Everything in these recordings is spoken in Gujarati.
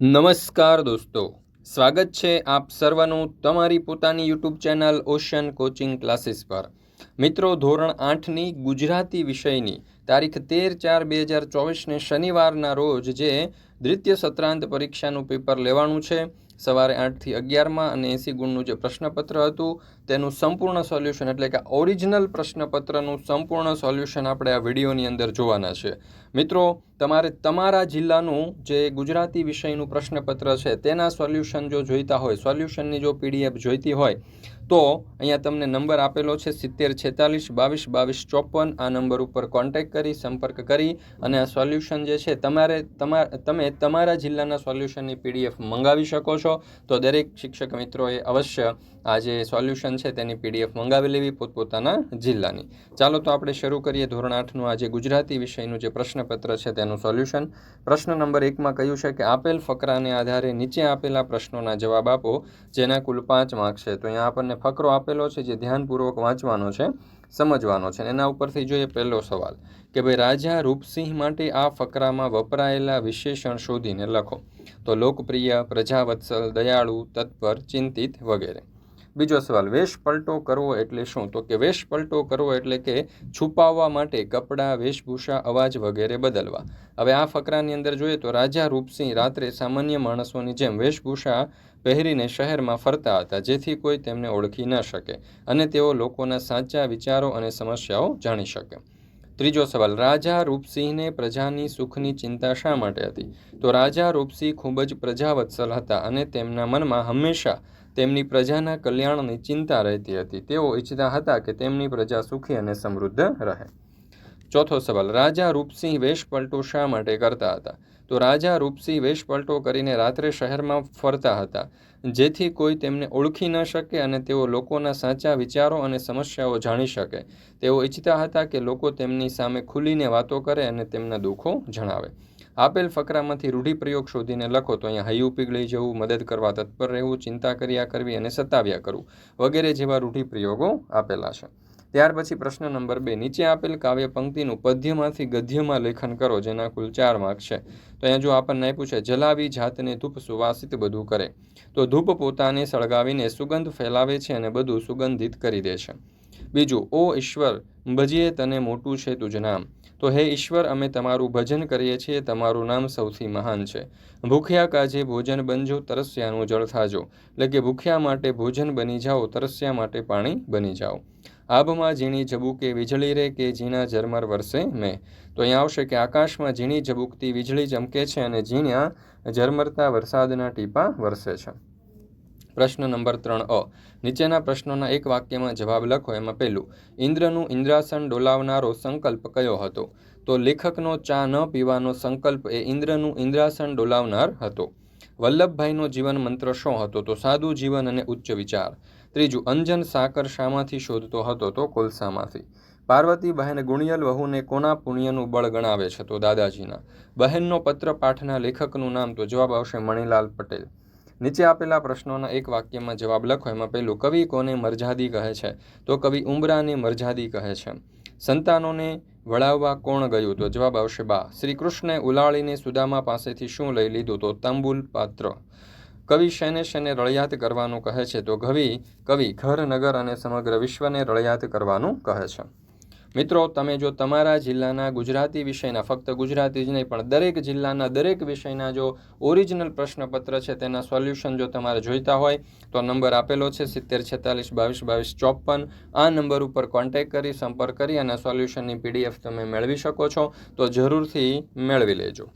નમસ્કાર દોસ્તો, સ્વાગત છે આપ સર્વનું તમારી પોતાની YouTube channel ocean coaching classes પર. મિત્રો, ધોરણ આઠની ગુજરાતી વિષયની તારીખ તેર ચાર બે હજાર ચોવીસને શનિવારના રોજ જે દ્વિતીય સત્રાંત પરીક્ષાનું પેપર લેવાનું છે સવારે આઠથી અગિયારમાં અને એંસી ગુણનું જે પ્રશ્નપત્ર હતું, તેનું સંપૂર્ણ સોલ્યુશન એટલે કે ઓરિજિનલ પ્રશ્નપત્રનું સંપૂર્ણ સોલ્યુશન આપણે આ વિડીયોની અંદર જોવાના છે. મિત્રો, તમારે તમારા જિલ્લાનું જે ગુજરાતી વિષયનું પ્રશ્નપત્ર છે, તેના સોલ્યુશન જો જોઈતા હોય, સોલ્યુશનની જો પીડીએફ જોઈતી હોય, તો અહીંયા તમને નંબર આપેલો છે સિત્તેર છેતાલીસ બાવીસ બાવીસ ચોપન, આ નંબર ઉપર કોન્ટેક્ટ કરી, સંપર્ક કરી અને આ સોલ્યુશન જે છે, તમારે તમા, તમે તમારા જિલ્લાના સોલ્યુશનની પીડીએફ મંગાવી શકો છો. તો દરેક શિક્ષક મિત્રોએ અવશ્ય આ જે સોલ્યુશન છે તેની પીડીએફ મંગાવી લેવી પોતપોતાના જિલ્લાની. ચાલો તો આપણે શરૂ કરીએ ધોરણ આઠનું આજે ગુજરાતી વિષયનું જે પ્રશ્નપત્ર છે તેનું સોલ્યુશન. પ્રશ્ન નંબર એકમાં કહ્યું છે કે આપેલ ફકરાને આધારે નીચે આપેલા પ્રશ્નોના જવાબ આપો, જેના કુલ પાંચ માર્ક છે. તો અહીંયા આપણને ફકરો આપેલો છે જે ધ્યાનપૂર્વક વાંચવાનો છે. સમજવાનો છે. એના ઉપરથી જોઈએ પહેલો સવાલ કે ભાઈ રાજા રૂપસિંહ માટે આ ફકરામાં વપરાયેલા વિશેષણ શોધીને લખો. તો લોકપ્રિય, પ્રજાવત્સલ, દયાળુ, તત્પર, ચિંતિત વગેરે. બીજો સવાલ, વેશ પલટો કરવો એટલે શું? તો કે વેશ પલટો કરવો એટલે કે છુપાવવા માટે કપડાં, વેશભૂષા, અવાજ વગેરે બદલવા. હવે આ ફકરાની અંદર જોઈએ તો રાજા રૂપસિંહ રાત્રે સામાન્ય માણસોની જેમ વેશભૂષા પહેરીને શહેરમાં ફરતા હતા, જેથી કોઈ તેમને ઓળખી ન શકે અને તેઓ લોકોના સાચા વિચારો અને સમસ્યાઓ જાણી શકે. ત્રીજો સવાલ, રાજા રૂપસિંહને પ્રજાની સુખની ચિંતા શા માટે હતી? તો રાજા રૂપસિંહ ખૂબ જ પ્રજાવત્સલ હતા અને તેમના મનમાં હંમેશા તેમની પ્રજાના કલ્યાણની ચિંતા રહેતી હતી. તેઓ ઈચ્છતા હતા કે તેમની પ્રજા સુખી અને સમૃદ્ધ રહે. ચોથો સવાલ, રાજા રૂપસિંહ વેશપલટો શા માટે કરતા હતા? તો રાજા રૂપસિંહ વેશપલટો કરીને રાત્રે શહેરમાં ફરતા હતા, જેથી કોઈ તેમને ઓળખી ન શકે અને તેઓ લોકોના સાચા વિચારો અને સમસ્યાઓ જાણી શકે. તેઓ ઈચ્છતા હતા કે લોકો તેમની સામે ખુલીને વાતો કરે અને તેમના દુઃખો જણાવે. આપેલ ફકરામાંથી રૂઢિપ્રયોગ શોધીને લખો, તો અહીંયા હૈયું પીગળી જવું, મદદ કરવા તત્પર રહેવું, ચિંતા કર્યા કરવી અને સતાવ્યા કરવું વગેરે જેવા રૂઢિપ્રયોગો આપેલા છે. ત્યાર પછી પ્રશ્ન નંબર બે. નીચે આપેલ કાવ્ય પંક્તિનું પદ્યમાંથી ગદ્યમાં લેખન કરો, જેના કુલ ચાર માર્ક છે. તો અહીંયા જો આપણને આપ્યું છે, જલાવી જાતને ધૂપ સુવાસિત બધું કરે. તો ધૂપ પોતાને સળગાવીને સુગંધ ફેલાવે છે અને બધું સુગંધિત કરી દે છે. બીજું, ઓ ઈશ્વર, ભજીએ તને મોટું છે તુજ નામ. તો હે ઈશ્વર, અમે તમારું ભજન કરીએ છીએ, તમારું નામ સૌથી મહાન છે. ભૂખ્યા કાજે ભોજન બનજો, તરસ્યાનું જળ થાજો. એટલે કે ભૂખ્યા માટે ભોજન બની જાઓ, તરસ્યા માટે પાણી બની જાઓ. આભમાં ઝીણી ઝબૂકે વીજળી રે કે ઝીણા ઝરમર વરસે મેં. તો અહીંયા આવશે કે આકાશમાં ઝીણી ઝબૂકતી વીજળી ચમકે છે અને ઝીણા ઝરમરતા વરસાદના ટીપા વરસે છે. પ્રશ્ન નંબર ત્રણ અ. નીચેના પ્રશ્નોના એક વાક્યમાં જવાબ લખો એમાં પહેલું. ઇન્દ્રનું ઇન્દ્રાસન ડોલાવનારો સંકલ્પ કયો હતો? તો લેખકનો ચા ન પીવાનો સંકલ્પ એ ઇન્દ્રનું ઇન્દ્રાસન ડોલાવનાર હતો. વલ્લભભાઈનો જીવન મંત્ર શું હતો? તો સાદું જીવન અને ઉચ્ચ વિચાર. ત્રીજું, અંજન સાકર શામાંથી શોધતો હતો તો કોલસામાંથી. પાર્વતી બહેન ગુણિયલ વહુને કોના પુણ્યનું બળ ગણાવે છે તો દાદાજીના. બહેનનો પત્ર પાઠના લેખકનું નામ તો જવાબ આવશે મણિલાલ પટેલ. નીચે આપેલા પ્રશ્નોના એક વાક્યમાં જવાબ લખો, એમાં પહેલું કવિ કોને મરજાદી કહે છે? તો કવિ ઉમરાને મરજાદી કહે છે. સંતાનોને વળાવવા કોણ ગયું? તો જવાબ આવશે બા. શ્રી કૃષ્ણે ઉલાળીને સુદામા પાસેથી શું લઈ લીધું? તો તાંબુલ પાત્ર. કવિ શેને શેને રળિયાત કરવાનું કહે છે તો કવિ કવિ ઘર, નગર અને સમગ્ર વિશ્વને રળિયાત કરવાનું કહે છે. મિત્રો, તમે જો તમારા જિલ્લાના ગુજરાતી વિષયના, ફક્ત ગુજરાતી જ નહીં, પણ દરેક જિલ્લાના દરેક વિષયના જો ઓરિજિનલ પ્રશ્નપત્ર છે, તેના સોલ્યુશન જો તમારે જોઈતા હોય, તો નંબર આપેલો છે સિત્તેર છેતાલીસ બાવીસ બાવીસ ચોપન. આ નંબર ઉપર કોન્ટેક કરી, સંપર્ક કરી અને સોલ્યુશનની પીડીએફ તમે મેળવી શકો છો, તો જરૂરથી મેળવી લેજો.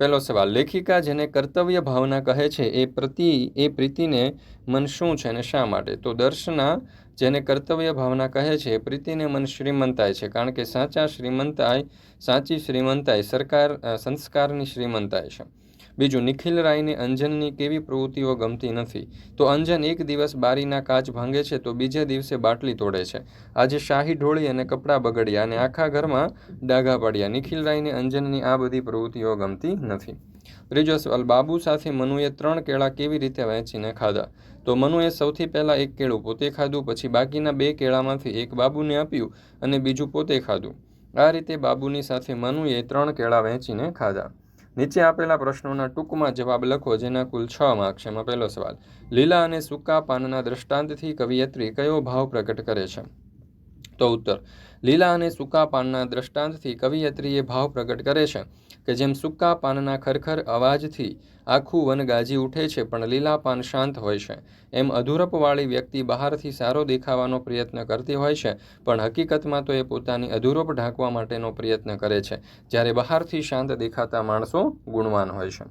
પહેલો સવાલ, લેખિકા જેને કર્તવ્ય ભાવના કહે છે, એ પ્રતિ, એ પ્રીતિને મન શું છે અને શા માટે? તો દર્શના જેને કર્તવ્ય ભાવના કહે છે પ્રીતિને મન શ્રીમંતાય છે. કારણ કે સાચા શ્રીમંતાય, સાચી શ્રીમંતાય સરકાર સંસ્કારની શ્રીમંતાય છે. બીજું, નિખિલ રાયને અંજનની કેવી પ્રવૃત્તિઓ ગમતી નથી? તો અંજન એક દિવસ બારીના કાચ ભાંગે છે તો બીજે દિવસે બાટલી તોડે છે. આજે શાહી ઢોળી અને કપડાં બગડ્યા અને આખા ઘરમાં ડાઘા પડ્યા. નિખિલ રાયને અંજનની આ બધી પ્રવૃત્તિઓ ગમતી નથી. ત્રીજો સવાલ, બાબુ સાથે મનુએ ત્રણ કેળા કેવી રીતે વહેંચીને ખાધા? તો મનુએ સૌથી પહેલાં એક કેળું પોતે ખાધું, પછી બાકીના બે કેળામાંથી એક બાબુને આપ્યું અને બીજું પોતે ખાધું. આ રીતે બાબુની સાથે મનુએ ત્રણ કેળા વહેંચીને ખાધા. નીચે આપેલા પ્રશ્નોના ટૂંકમાં જવાબ લખો, જેના કુલ છ માર્ક છે. એમાં પહેલો સવાલ, લીલા અને સૂકા પાનના દ્રષ્ટાંતથી કવિયત્રી કયો ભાવ પ્રગટ કરે છે? તો ઉત્તર, લીલા અને સૂકા પાનના દ્રષ્ટાંતથી કવિયત્રીએ ભાવ પ્રગટ કરે છે. કે જેમ સૂકા પાનના ખરખર અવાજથી આખું વન ગાજી ઉઠે છે, પણ લીલા પાન શાંત હોય છે. એમ અધૂરપવાળી વ્યક્તિ બહારથી સારો દેખાવાનો પ્રયત્ન કરતી હોય છે, પણ હકીકતમાં તો એ પોતાની અધૂરપ ઢાંકવા માટેનો પ્રયત્ન કરે છે, જ્યારે બહારથી શાંત દેખાતા માણસો ગુણવાન હોય છે.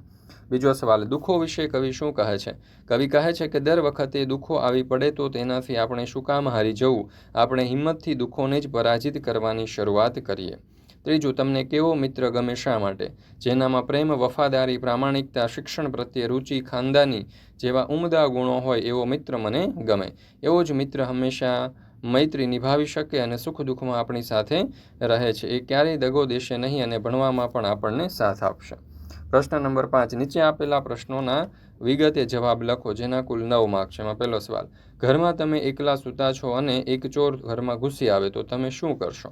બીજો સવાલ, દુઃખો વિશે કવિ શું કહે છે? કવિ કહે છે કે દર વખતે દુઃખો આવી પડે તો તેનાથી આપણે શું કામ હારી જવું? આપણે હિંમતથી દુઃખોને જ પરાજિત કરવાની શરૂઆત કરીએ. ત્રીજું, તમને કેવો મિત્ર ગમે શા માટે? જેનામાં પ્રેમ, વફાદારી, પ્રામાણિકતા, શિક્ષણ પ્રત્યે રુચિ, ખાનદાની જેવા ઉમદા ગુણો હોય એવો મિત્ર મને ગમે. એવો જ મિત્ર હંમેશા મૈત્રી નિભાવી શકે અને સુખ દુઃખમાં આપણી સાથે રહે છે. એ ક્યારેય દગો દેશે નહીં અને ભણવામાં પણ આપણને સાથ આપશે. પ્રશ્ન નંબર પાંચ, નીચે આપેલા પ્રશ્નોના વિગતે જવાબ લખો, જેના કુલ નવ માર્ક છે. એમાં પહેલો સવાલ, ઘરમાં તમે એકલા સૂતા છો અને એક ચોર ઘરમાં ઘૂસી આવે, તો તમે શું કરશો?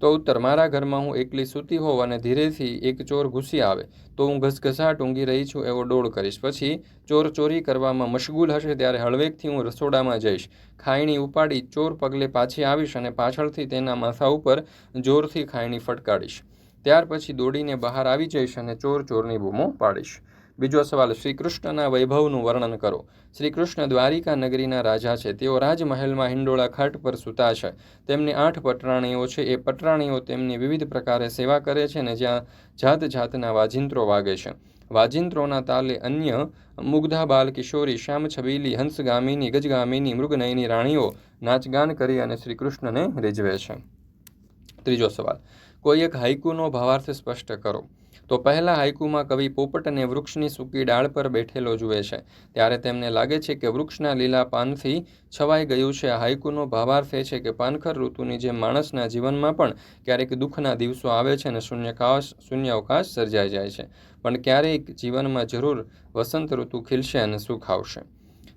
તો ઉત્તર, મારા ઘરમાં હું એકલી સૂતી હોઉં અને ધીરેથી એક ચોર ઘૂસી આવે, તો હું ઘસઘસાટ ઊંઘી રહી છું એવો ડોળ કરીશ. પછી ચોર ચોરી કરવામાં મશગુલ હશે ત્યારે હળવેકથી હું રસોડામાં જઈશ. ખાયણી ઉપાડી ચોર પગલે પાછી આવીશ અને પાછળથી તેના માથા ઉપર જોરથી ખાયણી ફટકાડીશ ત્યાર પછી દોડીને બહાર આવી જઈશ અને ચોર ચોરની બૂમો પાડીશ. બીજો સવાલ શ્રી કૃષ્ણના વૈભવનું વર્ણન કરો. શ્રી કૃષ્ણ દ્વારિકા નગરીના રાજા છે. તેઓ રાજમહેલમાં હિંડોળા ખાટ પર સૂતા છે. તેમની આઠ પટરાણીઓ છે. એ પટરાણીઓ તેમની વિવિધ પ્રકારે સેવા કરે છે અને જ્યાં જાત જાતના વાજિંત્રો વાગે છે. વાજિંત્રોના તાલે અન્ય મુગ્ધા, બાલ, કિશોરી, શ્યામ, છબીલી, હંસગામીની, ગજગામીની, મૃગનયની રાણીઓ નાચગાન કરી અને શ્રી કૃષ્ણને રીઝવે છે. ત્રીજો સવાલ, કોઈ એક હાઇકુનો ભાવાર્થ સ્પષ્ટ કરો. તો પહેલા હાઇકુમાં કવિ પોપટને વૃક્ષની સૂકી ડાળ પર બેઠેલો જુએ છે. ત્યારે તેમને લાગે છે કે વૃક્ષના લીલા પાનથી છવાઈ ગયું છે. હાઇકુનો ભાવાર્થ એ છે કે પાનખર ઋતુની જેમ માણસના જીવનમાં પણ ક્યારેક દુઃખના દિવસો આવે છે અને શૂન્યકાશ શૂન્ય અવકાશ સર્જાઈ જાય છે. પણ ક્યારેક જીવનમાં જરૂર વસંત ઋતુ ખીલશે અને સુખ આવશે.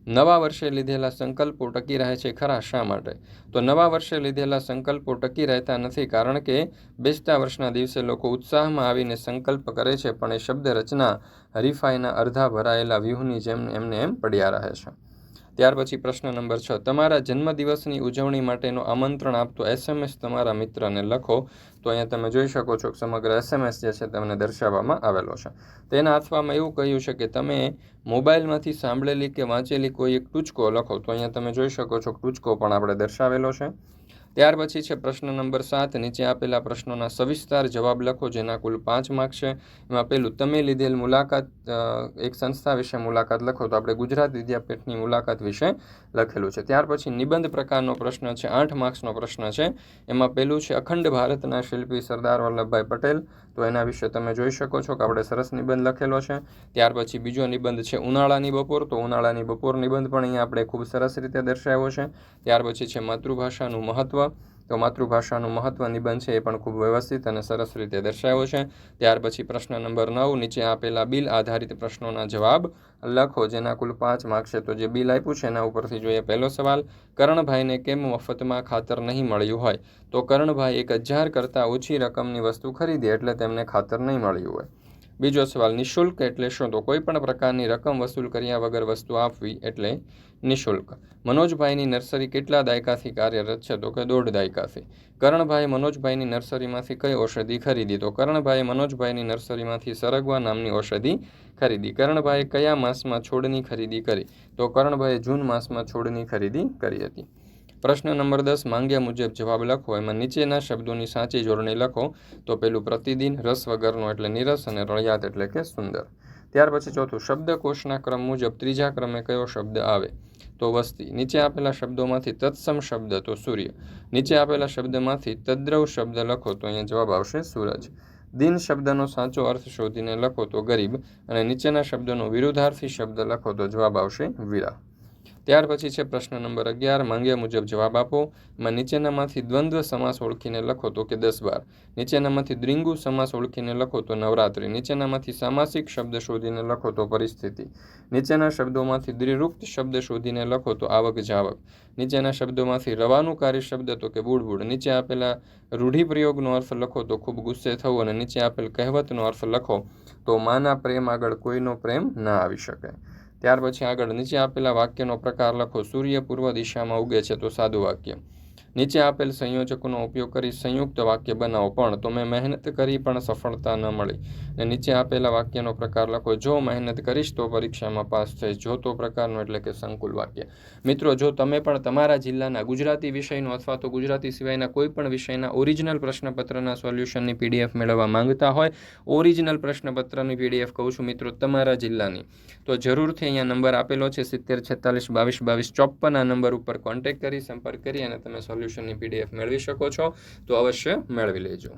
નવા વર્ષે લીધેલા સંકલ્પો ટકી રહે છે ખરા શા માટે? તો નવા વર્ષે લીધેલા સંકલ્પો ટકી રહેતા નથી કારણ કે બેસતા વર્ષના દિવસે લોકો ઉત્સાહમાં આવીને સંકલ્પ કરે છે, પણ એ શબ્દ રચના હરીફાઈના અર્ધા ભરાયેલા વ્યૂહની જેમ એમને એમ પડ્યા રહે છે. ત્યાર પછી પ્રશ્ન નંબર છ. તમારા જન્મદિવસની ઉજવણી માટેનો આમંત્રણ આપતો એસએમએસ તમારા મિત્રને લખો. તો અહીંયા તમે જોઈ શકો છો કે સમગ્ર એસએમએસ જે છે તમને દર્શાવવામાં આવેલો છે. તેના અથવામાં એવું કહ્યું છે કે તમે મોબાઈલમાંથી સાંભળેલી કે વાંચેલી કોઈ એક ટૂચકો લખો. તો અહીંયા તમે જોઈ શકો છો ટૂચકો પણ આપણે દર્શાવેલો છે. ત્યાર પછી છે પ્રશ્ન નંબર સાત. નીચે આપેલા પ્રશ્નોના સવિસ્તાર જવાબ લખો, જેના કુલ પાંચ માર્ક છે. એમાં પહેલું, તમે લીધેલ મુલાકાત એક સંસ્થા વિશે મુલાકાત લખો. તો આપણે ગુજરાત વિદ્યાપીઠની મુલાકાત વિશે લખેલું છે. ત્યાર પછી નિબંધ પ્રકારનો પ્રશ્ન છે. આઠ માર્ક્સનો પ્રશ્ન છે. એમાં પહેલું છે, અખંડ ભારતના શિલ્પી સરદાર વલ્લભભાઈ પટેલ. તો એના વિશે તમે જોઈ શકો છો કે આપણે સરસ નિબંધ લખેલો છે. ત્યાર પછી બીજો નિબંધ છે, ઉનાળાની બપોર. તો ઉનાળાની બપોર નિબંધ પણ અહીંયા આપણે ખૂબ સરસ રીતે દર્શાવ્યો છે. ત્યાર પછી છે, માતૃભાષાનું તો માતૃભાષાનું મહત્વ નિબંધ છે એ પણ ખૂબ વ્યવસ્થિત અને સરસ રીતે દર્શાવ્યો છે. ત્યાર પછી પ્રશ્ન નંબર નવ, નીચે આપેલા બિલ આધારિત પ્રશ્નોના જવાબ લખો, જેના કુલ પાંચ માર્ક છે. તો જે બિલ આપ્યું છે, એના ઉપરથી જોઈએ પહેલો સવાલ, કરણભાઈને કેમ મફતમાં ખાતર નહીં મળ્યું હોય? તો કરણભાઈ એક હજાર કરતાં ઓછી રકમની વસ્તુ ખરીદી એટલે તેમને ખાતર નહીં મળ્યું હોય. બીજો સવાલ, નિઃશુલ્ક એટલે શું તો કોઈ પણ પ્રકારની રકમ વસૂલ કર્યા વગર વસ્તુ આપવી એટલે નિઃશુલ્ક. મનોજભાઈની નર્સરી કેટલા દાયકાથી કાર્યરત છે? તો કે દોઢ દાયકાથી. કરણભાઈ મનોજભાઈની નર્સરીમાંથી કઈ ઔષધિ ખરીદી? તો કરણભાઈ મનોજભાઈની નર્સરીમાંથી સરગવા નામની ઔષધિ ખરીદી. કરણભાઈ કયા માસમાં છોડની ખરીદી કરી? તો કરણભાઈએ જૂન માસમાં છોડની ખરીદી કરી હતી. પ્રશ્ન નંબર દસ, માંગ્યા મુજબ જવાબ લખો. એમાં નીચેના શબ્દોની સાચી જોડણી લખો. તો પેલું પ્રતિદિન, રસ વગરનો એટલે નિરસ અને રળિયાત એટલે કે સુંદર. ત્યાર પછી ચોથું, શબ્દકોશના ક્રમ મુજબ ત્રીજા ક્રમે કયો શબ્દ આવે? તો વસ્તી. નીચે આપેલા શબ્દોમાંથી તત્સમ શબ્દ, તો સૂર્ય. નીચે આપેલા શબ્દમાંથી તદ્રવ શબ્દ લખો, તો અહીંયા જવાબ આવશે સૂરજ. દિન શબ્દનો સાચો અર્થ શોધીને લખો, તો ગરીબ. અને નીચેના શબ્દનો વિરુદ્ધાર્થી શબ્દ લખો, તો જવાબ આવશે વીરા. ત્યાર પછી છે પ્રશ્ન નંબર અગિયાર. માંગ્યા મુજબ જવાબ આપો. એમાં નીચેનામાંથી દ્વંદ્વ સમાસ ઓળખીને લખો તો કે દસ બાર. નીચેનામાંથી દ્રિંગુ સમાસ ઓળખીને લખો તો નવરાત્રિ. નીચેનામાંથી સામાસિક શબ્દ શોધીને લખો તો પરિસ્થિતિ. નીચેના શબ્દોમાંથી દ્વિરૂક્ત શબ્દ શોધીને લખો તો આવક જાવક. નીચેના શબ્દોમાંથી રવાનું કાર્ય શબ્દ તો કે બુડબુડ. નીચે આપેલા રૂઢિપ્રયોગનો અર્થ લખો તો ખૂબ ગુસ્સે થવું અને નીચે આપેલ કહેવતનો અર્થ લખો તો માના પ્રેમ આગળ કોઈનો પ્રેમ ના આવી શકે. ત્યાર પછી આગળ નીચે આપેલા વાક્યનો પ્રકાર લખો. સૂર્ય પૂર્વ દિશામાં ઉગે છે, તો સાદું વાક્ય. નીચે આપેલ સંયોજકોનો ઉપયોગ કરી સંયુક્ત વાક્ય બનાવો, પણ તો મેં મહેનત કરી પણ સફળતા ન મળી. અને નીચે આપેલા વાક્યનો પ્રકાર લખો, જો મહેનત કરીશ તો પરીક્ષામાં પાસ થઈશ. જો તો પ્રકારનો એટલે કે સંકુલ વાક્ય. મિત્રો, જો તમે પણ તમારા જિલ્લાના ગુજરાતી વિષયનો અથવા તો ગુજરાતી સિવાયના કોઈ પણ વિષયના ઓરિજિનલ પ્રશ્નપત્રના સોલ્યુશનની પીડીએફ મેળવવા માંગતા હોય, ઓરિજિનલ પ્રશ્નપત્રની પીડીએફ કહું છું મિત્રો તમારા જિલ્લાની. તો જરૂરથી અહીંયા નંબર આપેલો છે સિત્તેર છેતાલીસ બાવીસ બાવીસ ચોપ્પન, આ નંબર ઉપર કોન્ટેક્ટ કરી સંપર્ક કરી અને તમે સોલ્યુશનની પીડીએફ મેળવી શકો છો તો અવશ્ય મેળવી લેજો.